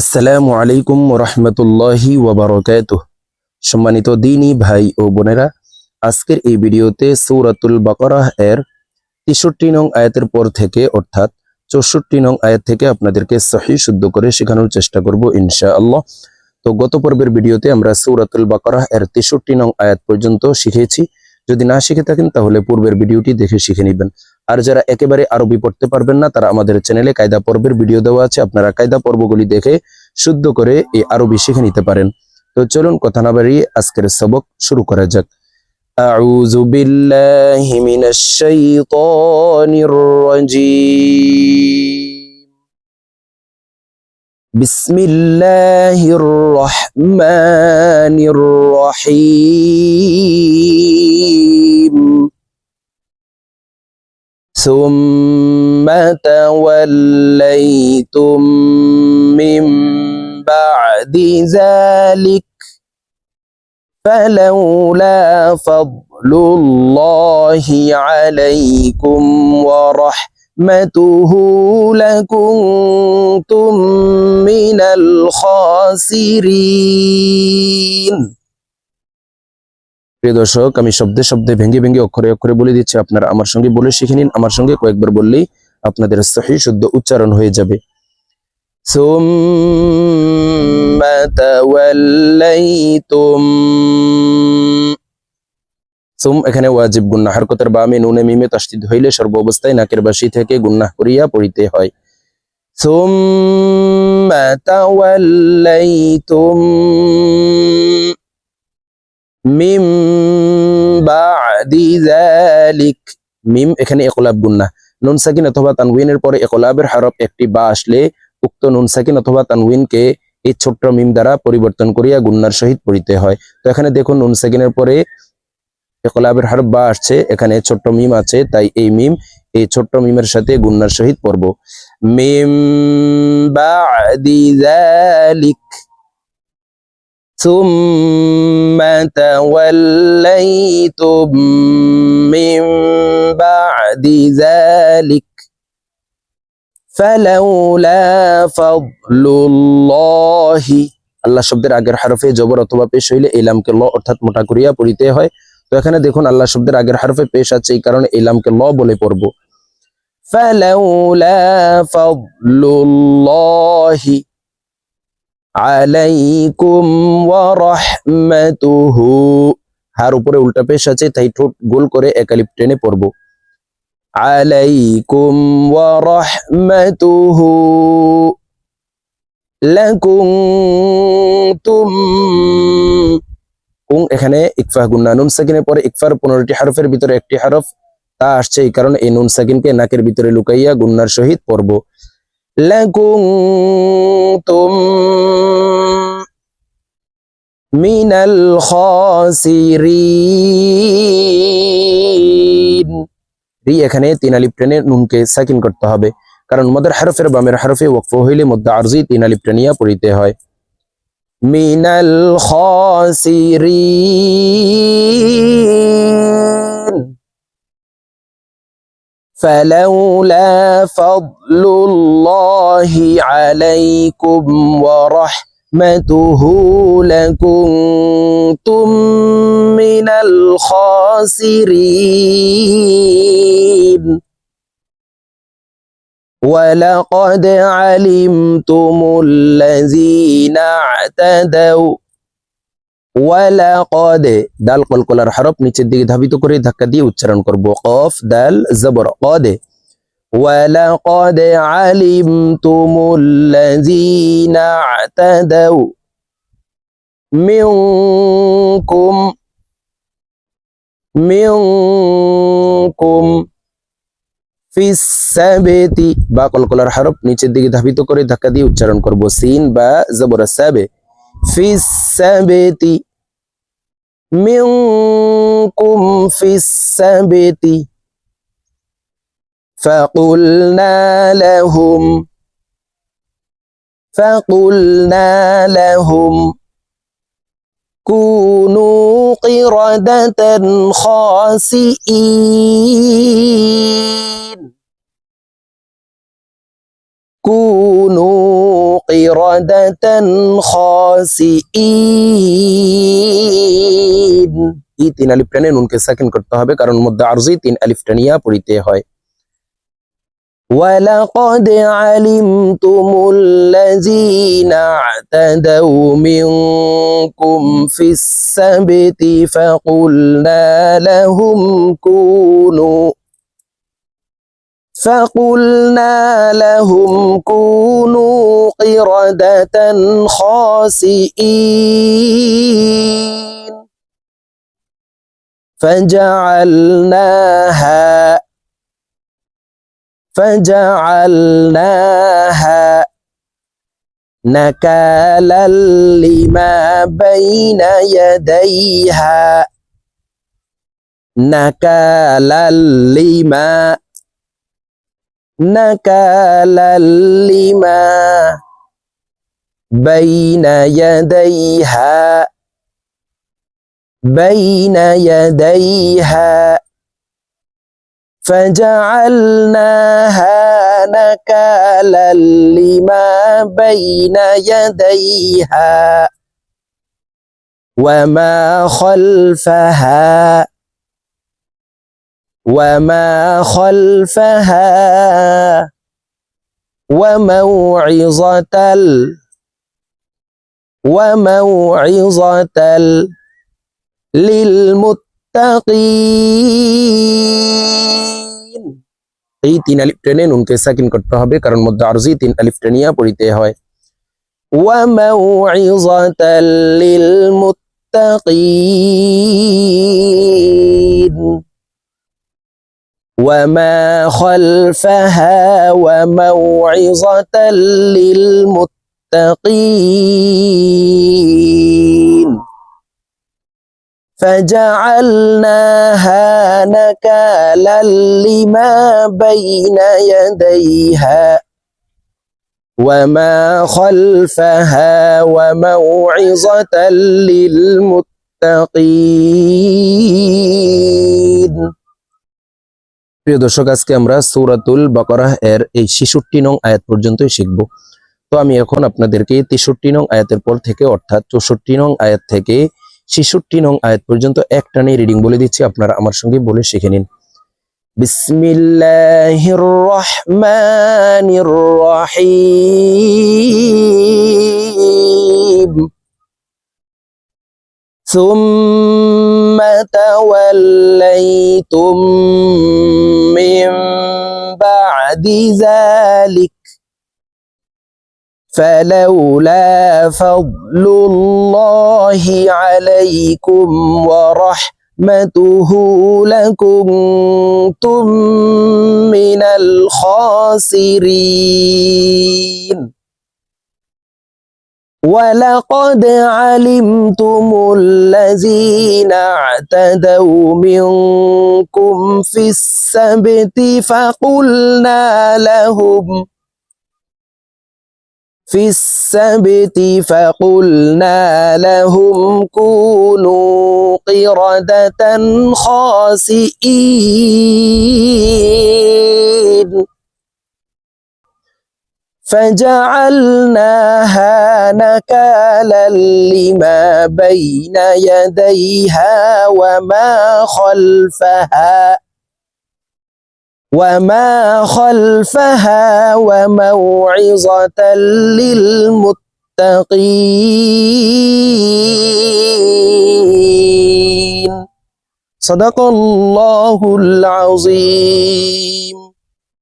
আসসালামু আলাইকুম রহমতুল্লাহি ওবরকাত সম্মানিত দিনী ভাই ও বোনেরা, আজকের এই ভিডিওতে সৌরাতুল বাকরাহ এর তেষট্টি নং আয়াতের পর থেকে, অর্থাৎ চৌষট্টি নং আয়াত থেকে আপনাদেরকে সহি শুদ্ধ করে শেখানোর চেষ্টা করব ইনশা আল্লাহ তো গত পর্বের ভিডিওতে আমরা সৌরাতুল বাকরাহ এর তেষট্টি নং আয়াত পর্যন্ত শিখেছি। যদি না শিখে থাকেন তাহলে পূর্বের ভিডিওটি দেখে শিখে নেবেন। আর যারা একেবারে আরবি পড়তে পারবেন না তারা আমাদের চ্যানেলে কায়দা পর্বের ভিডিও দেওয়া আছে আপনারা কায়দা পর্বগুলি দেখে শুদ্ধ করে এই আরবি শিখে নিতে পারেন তো চলুন কথা না বাড়িয়ে আজকের সবক শুরু করা যাক أعوذ بالله من الشيطان الرجيم بسم الله الرحمن الرحيم ثم توليتم من بعد ذلك فلولا فضل الله عليكم ورحمته لكنتم من الخاسرين. প্রিয় দর্শক, আমি শব্দে শব্দে ভেঙে ভেঙে অক্ষরে অক্ষরে বলে দিচ্ছি, আপনারা আমার সঙ্গে বলে শিখে নিন, আমার সঙ্গে কয়েকবার বললেই আপনাদের সহি শুদ্ধ উচ্চারণ হয়ে যাবে। সুম, এখানে ওয়াজিব গুন্না, হারকতের বামে নুনে মিমে তাস্তিদ হইলে সর্ব অবস্থায় নাকের বাসি থেকে গুন্নাহ করিয়া পড়িতে হয়। সুম তাওয়াল্লাইতুম। মিম বাদি মিম এখানে একলাব গুন্না নুন সাকিন অথবা তানউইনের পরে একলাবের হরফ একটি বা আসলে উক্ত নুন সাকিন অথবা তানউইনকে এই ছোট্ট মিম দ্বারা পরিবর্তন করিয়া গুন্নার সহিত পড়িতে হয়। তো এখানে দেখুন নুন সাকিনের পরে একলাবের হরফ বা আসছে, এখানে ছোট্ট মিম আছে, তাই এই মিম এই ছোট্ট মিমের সাথে গুন্নার সহিত পড়ব। মিম বাদি توليتم من بعد ذلك فلولا فضل الله আল্লাহ শব্দের আগের হরফে জবর অথবা পেশ হইলে ইলামকে ল অর্থাৎ মোটা করিয়া পড়িতে হয় তো এখানে দেখুন আল্লাহ শব্দের আগের হরফে পেশ আছে এই কারণে ইলামকে ল বলে পড়ব فلولا فضل الله আলাইকুম ওয়া রাহমাতুহু হার উপরে উল্টা পেশ আছে, তাই ঠোঁট গোল করে একালিপ টেনে পড়ব। আলাইকুম ওয়া রাহমাতুহু লাকুনতুম। কুং এখানে ইকফা গুন্না নুন সাকিনের পরে ইকফার পনেরোটি হরফের ভিতরে একটি হরফ, তা আসছে এই কারণে এই নুন সাকিনকে নাকের ভিতরে লুকাইয়া গুন্নার সহিত পড়ব। لكنتم من الخاسرين রি এখানে তিন আলিফ টেনে নুনকে সাকিন করতে হবে কারণ মদের হরফের বামের হরফে ওয়াকফ হইলে মধ্যে আরজি তিন আলিফ টেনিয়া পড়িতে হয় মিনাল খাসিরিন فلولا فضل الله عليكم ورحمته لكنتم من الخاسرين. ولقد علمتم الذين اعتدوا ওয়ালাকদ দাল কলকলার হরফ নিচের দিকে ধাবিত করে ধাক্কা দিয়ে উচ্চারণ করব কফ দাল জবর কদে ওয়ালাকদ আলিমতুমুল্লাযীনা আতাদাউ মিনকুম মিনকুম ফিস সাবেতি বা কলকলার হরফ নিচের দিকে ধাবিত করে ধাক্কা দিয়ে উচ্চারণ করব সিন বা জবর সাবে في السبت منكم في السبت فقلنا لهم فقلنا لهم كونوا قردة خاسئين. كونوا قردة خاسئين. এই তিন আলিফ টেনে নুনকে সেকেন্ড করতে হবে কারণ মধ্যে আরজি তিন আলিফ টেনিয়া পড়িতে হয় ولقد علمتم الذين اعتدوا منكم في السبت فقلنا لهم كونوا فقلنا لهم كونوا قردة خاسئين فجعلناها فجعلناها نكالا لما بين يديها نكالا لما نكالا لما بين يديها بين يديها فجعلناها نكالا لما بين يديها وما خلفها وما خلفها وموعظة وموعظة ال- للمتقين এই তিন আলিফ টেনে নুনকে সাকিন করতে হবে কারণ মধ্যে আরজি তিন আলিফ টেনিয়া পড়িতে হয় وموعظة للمتقين وما خلفها وموعظة للمتقين فجعلناها نكالا لما بين يديها وما خلفها وموعظة للمتقين প্রিয় দর্শক আজকে আমরা সূরাতুল বাকারাহ এর এই 66 নং আয়াত পর্যন্তই শিখব তো আমি এখন আপনাদেরকে 63 নং আয়াতের পর থেকে অর্থাৎ 64 নং আয়াত থেকে 66 নং আয়াত পর্যন্ত একটানে রিডিং বলে দিচ্ছি আপনারা আমার সঙ্গে বলে শিখে নিন বিসমিল্লাহির রহমানির রহিম ثم توليتم من بعد ذلك فلولا فضل الله عليكم ورحمته لكنتم من الخاسرين. ولقد علمتم الذين اعتدوا منكم في السبت فقلنا لهم في السبت فقلنا لهم كونوا قردة خاسئين. فجعلناها نكالا لما بين يديها وما خلفها. وما خلفها وموعظة للمتقين صدق الله العظيم.